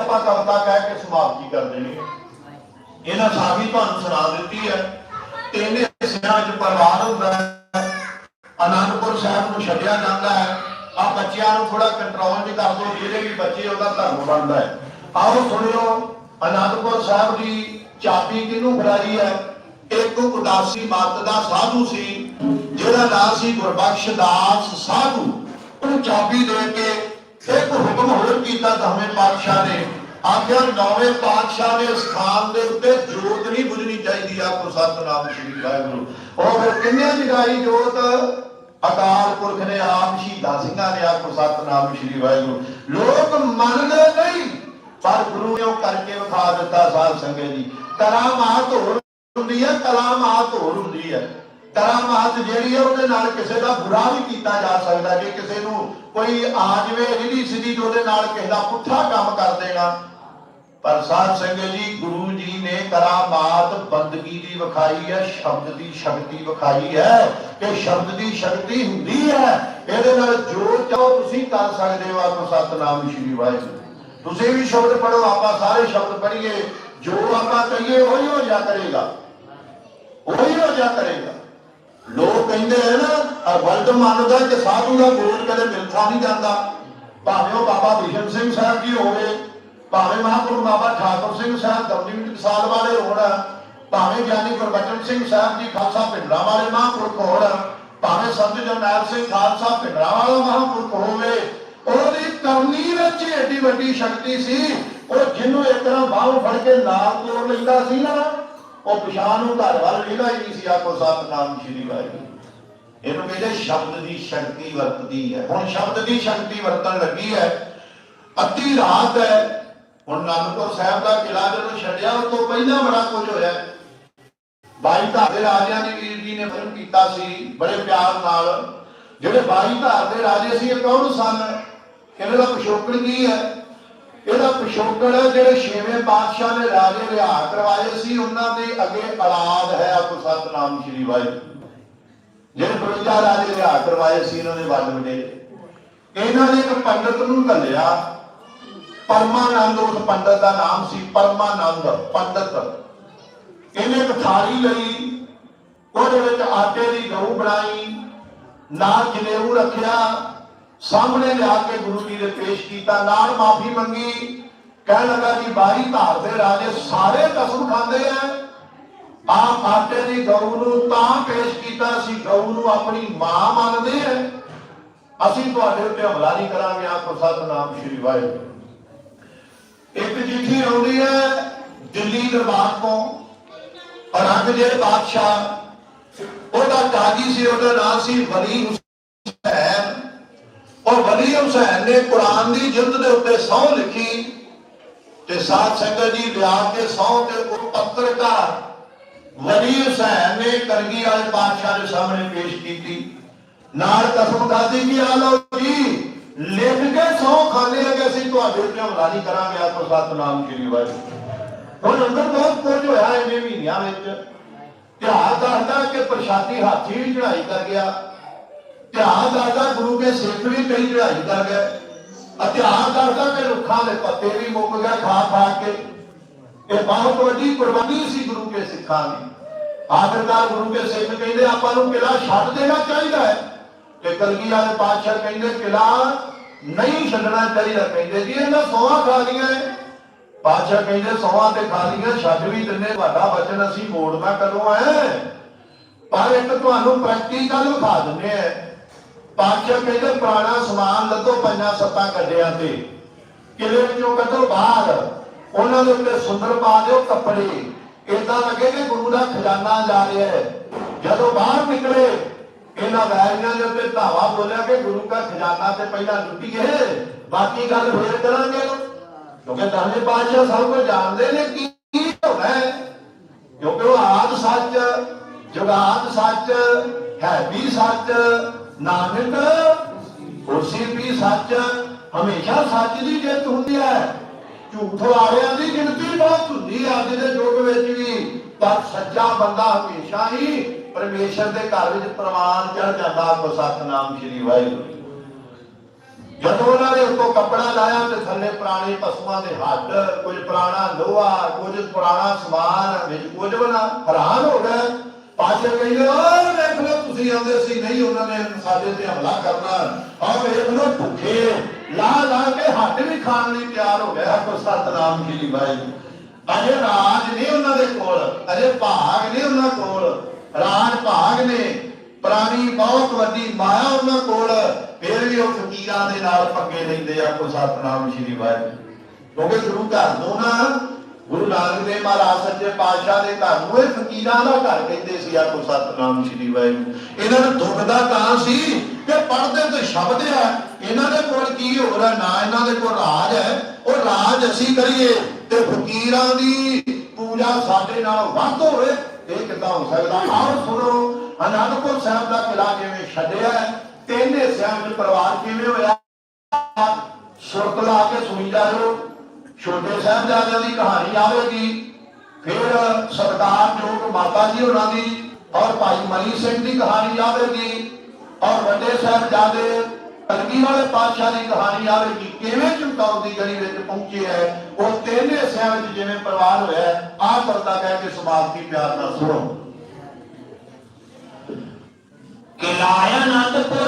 ਆਪਾਂ ਕਵਤਾ ਕਹਿ ਕੇ ਸਮਾਪਤੀ ਕਰ ਦੇਣੀ ਇਹਨਾਂ ਸਾਖੀ ਤੁਹਾਨੂੰ ਸੁਣਾ ਦਿੱਤੀ ਹੈ। ਤਿੰਨ ਹਿੱਸਿਆਂ ਵਿੱਚ ਪਰਿਵਾਰ ਹੁੰਦਾ ਹੈ। ਅਨੰਦਪੁਰ ਸਾਹਿਬ ਨੂੰ ਛੱਡਿਆ ਜਾਂਦਾ ਹੈ। ਆ ਬੱਚਿਆਂ ਨੂੰ ਥੋੜਾ ਕੰਟਰੋਲ ਵੀ ਕਰ ਦਿਓ। ਜਿਹੜੇ ਵੀ ਬੱਚੇ ਉਹਦਾ ਧਰਮ ਬਣਦਾ ਹੈ। ਆਓ ਸੁਣਿਓ, ਅਨੰਦਪੁਰ ਸਾਹਿਬ ਦੀ ਚਾਬੀ ਕਿਹਨੂੰ ਫੜਾਈ ਹੈ? ਇੱਕ ਉਦਾਸੀ ਮੱਤ ਦਾ ਸਾਧੂ ਸੀ ਜਿਹਦਾ ਨਾਮ ਸੀ ਗੁਰਬਖਸ਼ ਦਾਸ ਸਾਧੂ। ਉਹਨੂੰ ਚਾਬੀ ਦੇ ਕੇ ਇੱਕ ਹੁਕਮ ਹੋਰ ਕੀਤਾ ਦਸਵੇਂ ਪਾਤਸ਼ਾਹ ਨੇ। ਆਖਿਆ, ਨੌਵੇਂ ਪਾਤਸ਼ਾਹ ਨੇ ਇਸ ਖਾਨ ਦੇ ਉੱਤੇ ਜੋਤ ਨਹੀਂ ਬੁਝਣੀ ਚਾਹੀਦੀ ਆਪਕੋ ਸਤਨਾਮ ਸ੍ਰੀ ਵਾਹਿਗੁਰੂ। ਉਹ ਫਿਰ ਕਿੰਨੇ ਜਗਾਈ ਜੋਤ? ਅਕਾਲ ਪੁਰਖ ਨੇ ਆਪ ਸ਼ਹੀਦਾਂ ਸਿੰਘਾਂ ਨੇ ਆਪਕੋ ਸਤਨਾਮ ਸ੍ਰੀ ਵਾਹਿਗੁਰੂ। ਲੋਕ ਮੰਨਦੇ ਨਹੀਂ, ਪਰ ਗੁਰੂ ਨੇ ਉਹ ਕਰਕੇ ਵਿਖਾ ਦਿੱਤਾ ਸਾਧ ਸੰਗਤ ਜੀ। ਕਰਾਮਾਤ ਹੋਰ ਹੁੰਦੀ ਹੈ ਕਲਾਮਾਤ ਹੋਰ ਹੁੰਦੀ ਹੈ। ਕਰਾਮਾਤ ਜਿਹੜੀ ਹੈ, ਉਹਦੇ ਨਾਲ ਕਿਸੇ ਦਾ ਬੁਰਾ ਵੀ ਕੀਤਾ ਜਾ ਸਕਦਾ। ਜੇ ਕਿਸੇ ਨੂੰ ਕੋਈ ਆ ਜਵੇ ਰਿਧੀ ਸਿੱਧੀ ਉਹਦੇ ਨਾਲ ਕਿਸੇ ਦਾ ਪੁੱਠਾ ਕੰਮ ਕਰ ਦੇਣਾ। ਪਰ ਸਾਧ ਸੰਗਤ ਜੀ, ਗੁਰੂ ਜੀ ਨੇ ਕਰਾਮਾਤ ਬੰਦਗੀ ਦੀ ਵਿਖਾਈ ਹੈ, ਸ਼ਬਦ ਦੀ ਸ਼ਕਤੀ ਵਿਖਾਈ ਹੈ। ਕਿ ਸ਼ਬਦ ਦੀ ਸ਼ਕਤੀ ਹੁੰਦੀ ਹੈ। ਇਹਦੇ ਨਾਲ ਜੋ ਚਾਹੋ ਤੁਸੀਂ ਕਰ ਸਕਦੇ ਹੋ ਆਪੋ ਸਤਨਾਮ ਸ਼੍ਰੀ ਵਾਹਿਗੁਰੂ। ਤੁਸੀਂ ਵੀ ਸ਼ਬਦ ਪੜੋ ਆਪਾਂ ਸਾਰੇ ਸ਼ਬਦ ਪੜ੍ਹੀਏ। ਜੋ ਆਪਾਂ ਕਹੀਏ, ਉਹੀ ਹੋ ਜਾ ਕਰੇਗਾ। ਉਹੀ ਹੋ ਜਾ ਕਰੇਗਾ। ਕਹਿੰਦੇ ਆ ਨਾ, ਆਹ ਮੰਨਦਾ ਕਿ ਸਾਧੂ ਦਾ ਬੋਲ ਕਦੇ ਮਿਲਥਾ ਨਹੀਂ ਜਾਂਦਾ। ਭਾਵੇਂ ਉਹ ਬਾਬਾ ਬਿਸ਼ਨ ਸਿੰਘ ਸਾਹਿਬ ਜੀ ਹੋਵੇ, ਭਾਵੇਂ ਮਹਾਂਪੁਰਖ ਬਾਬਾ ਠਾਕੁਰ ਸਿੰਘ ਸਾਹਿਬ ਦਮਨੀ ਸਾਲ ਵਾਲੇ ਹੋਣ, ਭਾਵੇਂ ਗਿਆਨੀ ਗੁਰਬਚਨ ਸਿੰਘ ਸਾਹਿਬ ਜੀ ਖਾਲਸਾ ਪਿੰਡਰਾ ਵਾਲੇ ਮਹਾਂਪੁਰਖ ਹੋਣ, ਭਾਵੇਂ ਸੰਤ ਜਰਨੈਲ ਸਿੰਘ ਖਾਲਸਾ ਪਿੰਡਰਾ ਵਾਲਾ ਮਹਾਂਪੁਰਖ ਹੋਵੇ, ਉਹਦੀ ਕਰਨੀ ਵਿੱਚ ਏਡੀ ਵੱਡੀ ਸ਼ਕਤੀ ਸੀ। ਉਹ ਜਿਹਨੂੰ ਇੱਕ ਤਰ੍ਹਾਂ ਬਾਹੋਂ ਫੜ ਕੇ ਨਾਲ ਤੋੜ ਲੈਂਦਾ ਸੀ ਨਾ, ਉਹ ਪਛਾਣ ਨੂੰ ਘਰ ਵੱਲ ਵੇਦਾ ਹੀ ਨਹੀਂ ਸੀ ਆਪੋ ਸਤਨਾਮ ਸ਼੍ਰੀ ਵਾਹਿਗੁਰੂ। ਇਹਨੂੰ ਕਹਿੰਦੇ ਸ਼ਬਦ ਦੀ ਸ਼ਕਤੀ ਵਰਤਦੀ ਹੈ। ਹੁਣ ਸ਼ਬਦ ਦੀ ਸ਼ਕਤੀ ਵਰਤਣ ਲੱਗੀ ਹੈ। ਅੱਧੀ ਰਾਤ ਹੈ। ਹੁਣ ਅਨੰਦਪੁਰ ਸਾਹਿਬ ਦਾ ਕਿਲਾ ਜਦੋਂ ਛੱਡਿਆ ਉਸ ਤੋਂ ਪਹਿਲਾਂ ਬੜਾ ਕੁਝ ਹੋਇਆ। ਬਾਈ ਧਾਰ ਦੇ ਰਾਜਿਆਂ ਦੀ ਵੀਰ ਜੀ ਨੇ ਫਿਲਮ ਕੀਤਾ ਸੀ, ਬੜੇ ਪਿਆਰ ਨਾਲ। ਜਿਹੜੇ ਬਾਈ ਧਾਰ ਦੇ ਰਾਜੇ ਸੀ, ਇਹ ਕੌਣ ਸਨ? ਇਹਨਾਂ ਦਾ ਪਿਛੋਕੜ ਕੀ ਹੈ? ਇਹਦਾ ਪਿਛੋਕੜ ਜਿਹੜੇ ਛੇਵੇਂ ਪਾਤਸ਼ਾਹ ਨੇ ਰਾਜੇ ਰਿਹਾ ਕਰਵਾਏ ਸੀ, ਉਹਨਾਂ ਦੇ ਅੱਗੇ ਔਲਾਦ ਹੈ ਆਪੋ ਸਤਨਾਮ ਸ਼੍ਰੀ ਵਾਹਿਗੁਰੂ। ਜਿਹੜੇ 52 ਰਾਜੇ ਰਿਹਾ ਕਰਵਾਏ ਸੀ, ਇਹਨਾਂ ਨੇ ਵੱਡ ਵਡੇਰੇ। ਇਹਨਾਂ ਨੇ ਇੱਕ ਪੰਡਤ ਨੂੰ ਘੱਲਿਆ। ਪਰਮਾਨੰਦ, ਉਸ ਪੰਡਤ ਦਾ ਨਾਮ ਸੀ ਪਰਮਾਨੰਦ, ਪੰਡਤ। ਇਹਨੇ ਇੱਕ ਥਾਲੀ ਲਈ, ਉਹਦੇ ਵਿੱਚ ਆਟੇ ਦੀ ਗਊ ਬਣਾਈ, ਨਾਲ ਜਨੇਊ ਰੱਖਿਆ, ਸਾਹਮਣੇ ਲਿਆ ਕੇ ਗੁਰੂ ਜੀ ਨੇ ਪੇਸ਼ ਕੀਤਾ, ਨਾਲ ਮਾਫੀ ਮੰਗੀ। ਕਹਿਣ ਲੱਗਾ ਜੀ ਬਾਈ ਧਾਰ ਦੇ ਰਾਜੇ ਸਾਰੇ ਕਸਮ ਖਾਂਦੇ ਆ। ਆਪ ਆਟੇ ਦੀ ਗਊ ਨੂੰ ਤਾਂ ਪੇਸ਼ ਕੀਤਾ ਸੀ, ਗਊ ਨੂੰ ਆਪਣੀ ਮਾਂ ਮੰਨਦੇ ਆ। ਅਸੀਂ ਤੁਹਾਡੇ ਉੱਤੇ ਹਮਲਾ ਨਹੀਂ ਕਰਾਂਗੇ ਆਪ ਸਤਨਾਮ ਸ਼੍ਰੀ ਵਾਹਿਗੁਰੂ। ਇੱਕ ਚਿੱਠੀ ਆਉਂਦੀ ਹੈ, ਦਿੱਲੀ ਦਰਬਾਰ ਤੋਂ ਔਰੰਗਜ਼ੇਬ ਬਾਦਸ਼ਾਹ। ਉਹਦਾ ਕਾਜੀ ਸੀ, ਉਹਦਾ ਨਾਮ ਸੀ ਵਲੀ ਹੁਸੈਨ। ਉਹ ਵਲੀ ਹੁਸੈਨ ਨੇ ਕੁਰਾਨ ਦੀ ਜਿਲਦ ਦੇ ਉੱਤੇ ਸਹੁੰ ਲਿਖੀ ਤੇ ਸਾਧ ਸੰਗਤ ਜੀ ਲਿਆ ਕੇ ਸਹੁੰ ਤੇ ਉਹ ਪੱਤਰਕਾਰ ਵਲੀ ਹੁਸੈਨ ਨੇ ਕਰਗੀ ਵਾਲੇ ਬਾਦਸ਼ਾਹ ਦੇ ਸਾਹਮਣੇ ਪੇਸ਼ ਕੀਤੀ। ਨਾਲ ਕਸਮ ਖਾਦੀ ਕਿ ਆ ਲਓ ਜੀ। ਲਿਖ ਕੇ ਸਹੁੰ ਖਾਣੇ ਲੱਗੇ ਅਸੀਂ ਤੁਹਾਡੇ ਉੱਤੇ ਹਮਲਾ ਨਹੀਂ ਕਰਾਂਗੇ ਆਪੋ ਸਤਨਾਮ ਸ਼੍ਰੀ ਵਾਹਿਗੁਰੂ। ਹੁਣ ਅੰਦਰ ਬਹੁਤ ਕੁਝ ਹੋਇਆ ਇਹਨੇ ਮਹੀਨਿਆਂ ਵਿੱਚ। ਧਿਆਨ ਦੱਸਦਾ ਕਿ ਪ੍ਰਸ਼ਾਦੀ ਹਾਥੀ ਵੀ ਚੜਾਈ ਕਰ ਗਿਆ। ਧਿਆਨ ਦੱਸਦਾ ਗੁਰੂ ਕੇ ਸਿੱਖ ਵੀ ਕਈ ਚੜਾਈ ਕਰ ਗਏ। ਧਿਆਨ ਦੱਸਦਾ ਕਿ ਰੁੱਖਾਂ ਦੇ ਪੱਤੇ ਵੀ ਮੁੱਕ ਗਏ ਖਾ ਖਾ ਕੇ। ਇਹ ਬਹੁਤ ਵੱਡੀ ਕੁਰਬਾਨੀ ਸੀ ਗੁਰੂ ਕੇ ਸਿੱਖਾਂ ਦੀ ਆਖਰਕਾਰ ਗੁਰੂ ਕੇ ਸਿੱਖ ਕਹਿੰਦੇ, ਆਪਾਂ ਨੂੰ ਕਿਲਾ ਛੱਡ ਦੇਣਾ ਚਾਹੀਦਾ ਹੈ। ਤੇ ਕਲਗੀ ਵਾਲੇ ਪਾਤਸ਼ਾਹ ਕਹਿੰਦੇ ਕਿਲਾ ਨਹੀਂ ਛੱਡਣਾ ਚਾਹੀਦਾ। ਕਹਿੰਦੇ ਜੀ, ਇਹਨਾਂ ਸੋਹਾਂ ਖਾ ਲੀਆਂ ਪਾਤਸ਼ਾਹ ਕਹਿੰਦੇ, ਸੋਹਾਂ ਤੇ ਖਾ ਲੀਆਂ, ਛੱਡ ਵੀ ਦਿੰਨੇ ਤੁਹਾਡਾ ਵਚਨ ਅਸੀਂ ਮੋੜਨਾ ਕਦੋਂ ਹੈ ਪਰ ਇੱਕ ਤੁਹਾਨੂੰ ਪ੍ਰੈਕਟੀਕਲ ਵਿਖਾ ਦਿੰਨੇ ਆ ਪਾਤਸ਼ਾਹ ਕਹਿੰਦੇ, ਪੁਰਾਣਾ ਸਮਾਨ ਲੱਦੋ ਪੰਜਾਂ ਸੱਤਾਂ ਕੱਢਿਆ ਤੇ। ਕਿਲੇ ਵਿੱਚੋਂ ਕੱਢੋ ਬਾਹਰ। ਉਹਨਾਂ ਦੇ ਉੱਤੇ ਸੁੰਦਰ ਪਾ ਦਿਓ ਕੱਪੜੇ। ਇਦਾਂ ਲੱਗੇ ਕਿ ਗੁਰੂ ਦਾ ਖਜ਼ਾਨਾ ਜਾ ਰਿਹਾ ਹੈ। ਜਦੋਂ ਬਾਹਰ ਨਿਕਲੇ, ਇਹਨਾਂ ਵੈਰੀਆਂ ਦੇ ਉੱਤੇ ਧਾਵਾ ਬੋਲਿਆ ਕਿ ਗੁਰੂ ਦਾ ਖਜ਼ਾਨਾ ਤੇ ਪਹਿਲਾਂ ਲੁੱਟੀਏ ਬਾਕੀ ਗੱਲ ਫੇਰ ਕਰਾਂਗੇ। ਕਿਉਂਕਿ ਦਸਵੇਂ ਪਾਤਸ਼ਾਹ ਸਭ ਕੁਝ ਜਾਣਦੇ ਨੇ ਕੀ ਹੋਣਾ ਕਿਉਂਕਿ ਉਹ ਆਦ ਸੱਚ, ਜੁਗਾਦ ਸੱਚ, ਹੈ ਵੀ ਸੱਚ, ਨਾਨਕ ਉਸੇ ਵੀ ਸੱਚ, ਹਮੇਸ਼ਾ ਸੱਚ ਦੀ ਜਿੱਤ ਹੁੰਦੀ ਹੈ। ਝੂਠ ਦੀ ਗਿਣਤੀ ਬਹੁਤ ਹੁੰਦੀ ਹੈ ਅੱਜ ਦੇ ਯੁੱਗ ਵਿੱਚ ਵੀ। ਪਰ ਸੱਚਾ ਬੰਦਾ ਹਮੇਸ਼ਾ ਹੀ ਪਰਮੇਸ਼ਰ ਦੇ ਘਰ ਵਿੱਚ ਪ੍ਰਮਾਣ ਚੜ ਜਾਂਦਾ ਕੋ ਸਤਨਾਮ ਸ਼੍ਰੀ ਵਾਹਿਗੁਰੂ। ਜਦੋਂ ਉਹਨਾਂ ਨੇ ਉੱਤੋਂ ਕੱਪੜਾ ਲਾਇਆ ਤੇ ਥੱਲੇ ਪੁਰਾਣੇ ਪਸ਼ੂਆਂ ਦੇ ਹੱਡ, ਕੁਝ ਪੁਰਾਣਾ ਲੋਹਾ, ਕੁਝ ਪੁਰਾਣਾ ਸਮਾਨ, ਵਿੱਚ ਕੁਝ ਬਣਾ, ਹੈਰਾਨ ਹੋ ਗਏ। ਪਾਸ਼ਾ ਕਹਿੰਦੇ ਓਏ ਵੇਖ ਲਓ, ਤੁਸੀਂ ਆਉਂਦੇ ਸੀ, ਨਹੀਂ, ਉਹਨਾਂ ਨੇ ਸਾਡੇ ਤੇ ਹਮਲਾ ਕਰਨਾ। ਆ ਵੇਖ ਲਓ, ਭੁੱਖੇ ਵੀ ਖਾਣ ਲਈ ਤਿਆਰ ਹੋ ਗਿਆ। ਕੋ ਸਤਨਾਮ ਕੀ ਬਾਈ। ਅਜੇ ਰਾਜ ਨਹੀਂ ਉਹਨਾਂ ਦੇ ਕੋਲ, ਅਜੇ ਭਾਗ ਨਹੀਂ ਉਹਨਾਂ ਕੋਲ। ਰਾਜ ਭਾਗ ਨੇ, ਪੁਰਾਣੀ ਬਹੁਤ ਵੱਡੀ ਮਾਇਆ ਉਹਨਾਂ ਕੋਲ। ਫਿਰ ਵੀ ਉਹ ਫਕੀਰਾਂ ਦੇ ਨਾਲ ਪੰਗੇ ਲੈਂਦੇ ਆ। ਕੋ ਸਤਨਾਮ ਸ਼੍ਰੀ ਵਾਹਿਗੁਰੂ ਕਿਉਂਕਿ ਗੁਰੂ ਘਰ ਨੂੰ ਨਾ ਗੁਰੂ ਨਾਨਕ ਦੇਵ ਮਹਾਰਾਜ ਸੱਚੇ ਪਾਤਸ਼ਾਹ ਦੇ ਘਰ ਨੂੰ ਇਹ ਫਕੀਰਾਂ ਦਾ ਘਰ ਕਹਿੰਦੇ ਸੀ ਆਖੋ ਸਤਨਾਮ ਸ਼੍ਰੀ ਵਾਹਿਗੁਰੂ। ਇਹਨਾਂ ਨੂੰ ਦੁੱਖ ਦਾ ਤਾਂ ਸੀ ਕਿ ਪੜਦੇ ਤੇ ਸ਼ਬਦ ਆ। ਇਹਨਾਂ ਦੇ ਕੋਲ ਕੀ ਹੋ ਰਿਹਾ ਨਾ ਇਹਨਾਂ ਦੇ ਕੋਲ ਰਾਜ ਹੈ। ਉਹ ਰਾਜ ਅਸੀਂ ਕਰੀਏ ਤੇ ਫਕੀਰਾਂ ਦੀ ਪੂਜਾ ਸਾਡੇ ਨਾਲ ਵੱਧ ਹੋਵੇ। ਇਹ ਕਿੱਦਾਂ ਹੋ ਸਕਦਾ? ਆਓ ਸੁਣੋ ਅਨੰਦਪੁਰ ਸਾਹਿਬ ਦਾ ਕਿਲਾ ਕਿਵੇਂ ਛੱਡਿਆ ਹੈ, ਤਿੰਨ ਹਿੱਸਿਆਂ ਵਿੱਚ ਪਰਿਵਾਰ ਕਿਵੇਂ ਹੋਇਆ? ਸੁਰਤ ਲਾ ਕੇ ਸੁਣੀ ਜਾਓ ਛੋਟੇ ਸਾਹਿਬਜ਼ਾਦਿਆਂ ਦੀ ਕਹਾਣੀ ਆਵੇਗੀ। ਫਿਰ ਸਰਦਾਰ ਜੋਗ ਮਾਤਾ ਜੀ ਹੋਰਾਂ ਦੀ ਔਰ ਭਾਈ ਮਨੀ ਸਿੰਘ ਦੀ ਕਹਾਣੀ ਆਵੇਗੀ ਔਰ ਵੱਡੇ ਸਾਹਿਬਜ਼ਾਦੇ ਕਲਗੀ ਵਾਲੇ ਪਾਤਸ਼ਾਹ ਦੀ ਕਹਾਣੀ ਆਵੇਗੀ। ਕਿਵੇਂ ਚਮਕੌਰ ਦੀ ਗਲੀ ਵਿੱਚ ਪਹੁੰਚੇ ਹੈ, ਉਹ ਤਿੰਨ ਹਿੱਸਿਆਂ ਵਿੱਚ ਜਿਵੇਂ ਪਰਿਵਾਰ ਹੋਇਆ ਆਹ ਪਰਦਾ ਕਹਿ ਕੇ ਸਮਾਪਤੀ ਪਿਆਰ ਨਾਲ ਸੁਣੋ। ਕਿਲਾ ਅਨੰਦਪੁਰ ਛੱਡ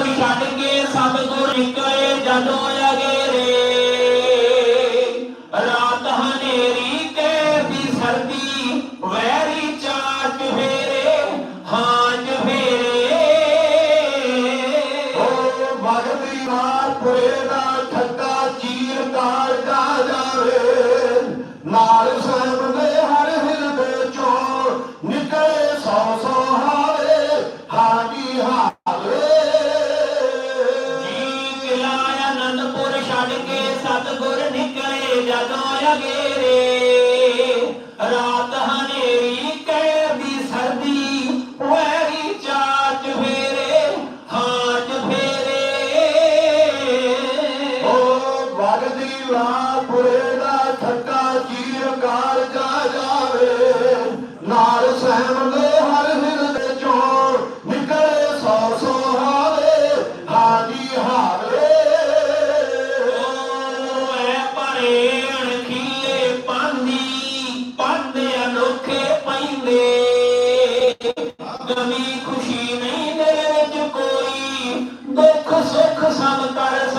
ਭਗਤੀ ਮਾਰ ਪੁਰੇ ਦਾ ਠੱਡਾ ਚੀਰ ਕਾਲ ਕਾ ਜਾਵੇ। ਨਾਲ ਸਾਹਿਬ ਦੇ ਹਰ ਹਿਰਦੇ ਚੋਂ ਨਿਕਲੇ ਸੌ ਸੌ ਹਾਰੇ ਹਾਜੀ ਹਾਰੇ ਐ ਪਰੇਣ ਖੀਲੇ ਪਾਂਦੀ ਪਾਂਦੇ ਅਨੋਖੇ ਪੈਂਦੇ। ਗਮੀ ਖੁਸ਼ੀ ਨਹੀਂ ਦੇ ਵਿੱਚ ਕੋਈ, ਦੁੱਖ ਸੁੱਖ ਸਭ ਕਰ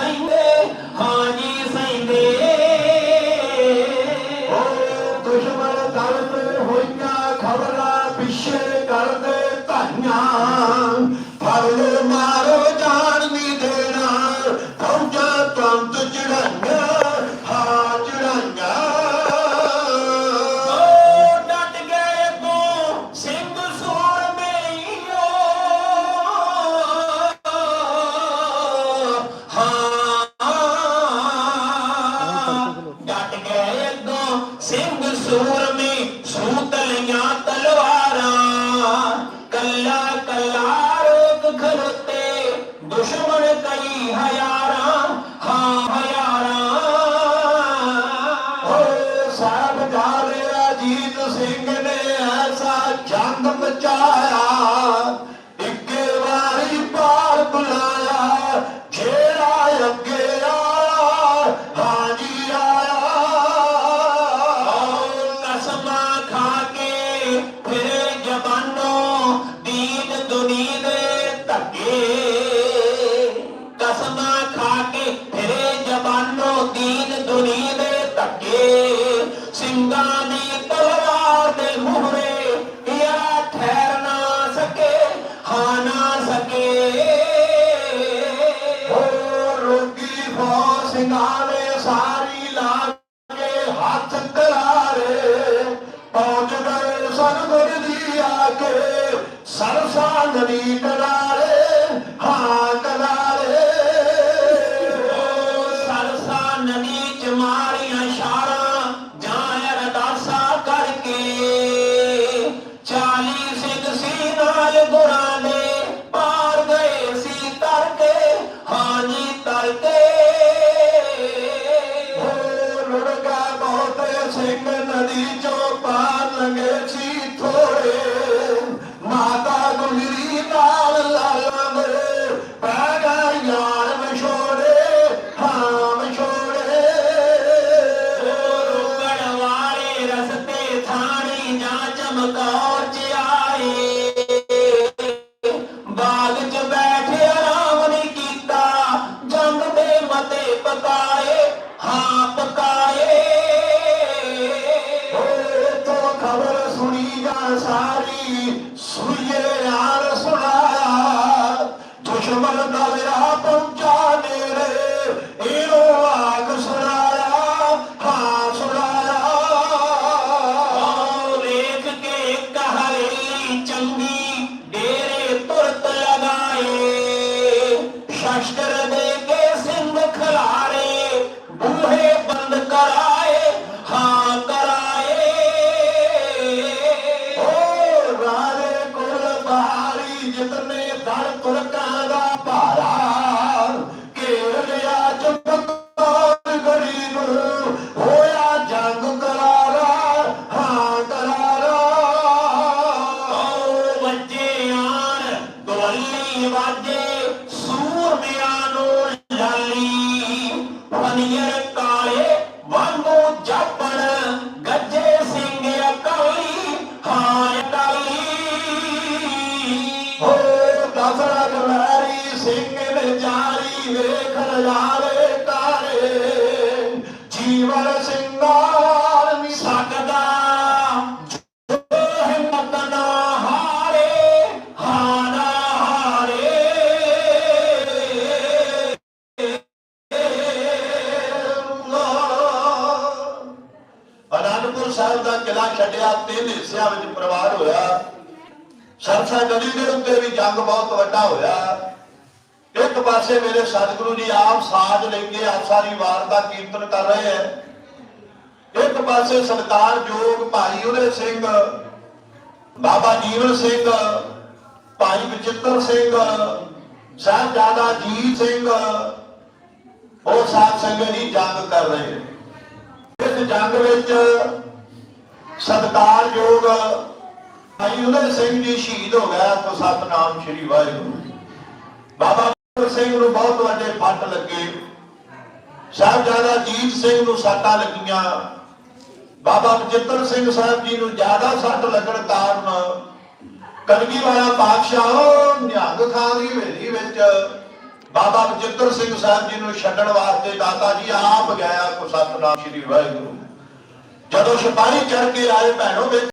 ਫੌ ਸਾਰੀ ਲਾ ਕੇ ਹੱਥ ਕਰਾਰੇ, ਪਹੁੰਚ ਗਏ ਸਤਿਗੁਰ ਜੀ ਆ ਕੇ, ਸਰਸਾ ਨਦੀ ਕਿਨਾਰੇ ਹਾਂ ਤੇਰਾ ਪਹੁੰਚਾ ਨੇੜੇ ਇਹੋ ਆਗ ਸੁਣਾਇਆ ਹਾਂ ਸੁਣਾਇਆ। ਵੇਖ ਕੇ ਕਹਾਰੀ ਚੰਗੀ ਡੇਰੇ ਤੁਰਤ ਲਗਾਏ। ਸ਼ਸਤਰ ਦੇ ਕੇ ਸਿੰਘ ਖਲਾਰੇ, ਬੂਹੇ ਬੰਦ ਕਰਾਏ, ਹਾਂ ਕਰਾਏ। ਓ ਰਾਰੇ ਕੋਲ ਬਾਰੀ ਜਿਤਨੇ ਦਲ ਤੁਰਕਾ ਦਾਨੀਰ ਕਾਲੇ ਵਾਂਗੂ ਜਾਪਣ, ਗੱਜੇ ਸਿੰਘ ਅਕਾਲੀ ਹਾਂ ਅਕਾਲੀ। ਹੋ ਦਸਰਾ ਜਵਾਰੀ ਸਿੰਘ ਵਿਚਾਰੀ ਵੇਖ ਲਿਆ। ਕਿਲਾ ਤਿੰਨ ਹਿੱਸਿਆਂ ਵਿੱਚ ਪਰਿਵਾਰ ਹੋਇਆ। ਸਰਸਾ ਨਦੀ ਦੇ ਉੱਤੇ ਵੀ ਜੰਗ ਬਹੁਤ ਵੱਡਾ ਹੋਇਆ। ਇੱਕ ਪਾਸੇ ਮੇਰੇ ਸਤਿਗੁਰੂ ਜੀ ਆਪ ਸਾਜ ਲੈ ਕੇ ਆਸਾ ਵਾਰ ਦਾ ਕੀਰਤਨ ਕਰ ਰਹੇ ਹੈ। ਇੱਕ ਪਾਸੇ ਸਰਕਾਰ ਜੋਗ ਭਾਈ ਉਹਦੇ ਸਿੰਘ, ਬਾਬਾ ਜੀਵਨ ਸਿੰਘ, ਭਾਈ ਬਚਿੱਤਰ ਸਿੰਘ, ਸਾਹਿਬਜ਼ਾਦਾ ਜੀਤ ਸਿੰਘ, ਉਹ ਸਾਧ ਸੰਗਤ ਦੀ ਜੰਗ ਕਰ ਰਹੇ ਨੇ। ਇਸ ਜੰਗ ਵਿੱਚ ਸਤਿਕਾਰਯੋਗ ਭਾਈ ਉਦੈ ਸਿੰਘ ਜੀ ਸ਼ਹੀਦ ਹੋ ਗਿਆ ਤਾਂ ਸਤਨਾਮ ਸ੍ਰੀ ਵਾਹਿਗੁਰੂ ਬਾਬਾ ਬਹਾਦਰ ਸਿੰਘ ਨੂੰ ਬਹੁਤ ਵੱਡੇ ਫੱਟ ਲੱਗੇ। ਸਾਹਿਬਜ਼ਾਦਾ ਜੀਤ ਸਿੰਘ ਨੂੰ ਸੱਟਾਂ ਲੱਗੀਆਂ। ਬਾਬਾ ਬਜਿੱਤਰ ਸਿੰਘ ਸਾਹਿਬ ਜੀ ਨੂੰ ਜ਼ਿਆਦਾ ਸੱਟ ਲੱਗਣ ਕਾਰਨ ਕਲਗੀ ਵਾਲਾ ਬਾਦਸ਼ਾਹ ਨਿਹੰਗ ਖਾਨ ਦੀ ਹਵੇਲੀ ਵਿੱਚ ਬਾਬਾ ਬਜਿੱਤਰ ਸਿੰਘ ਸਾਹਿਬ ਜੀ ਨੂੰ ਛੱਡਣ ਵਾਸਤੇ ਦਾਤਾ ਜੀ ਆਪ ਗਿਆ ਕੋ ਸਤਨਾਮ ਸ੍ਰੀ ਵਾਹਿਗੁਰੂ। ਜਦੋਂ ਸਿਪਾਹੀ ਚੜ ਕੇ ਆਏ ਭੈਣੋ ਵਿੱਚ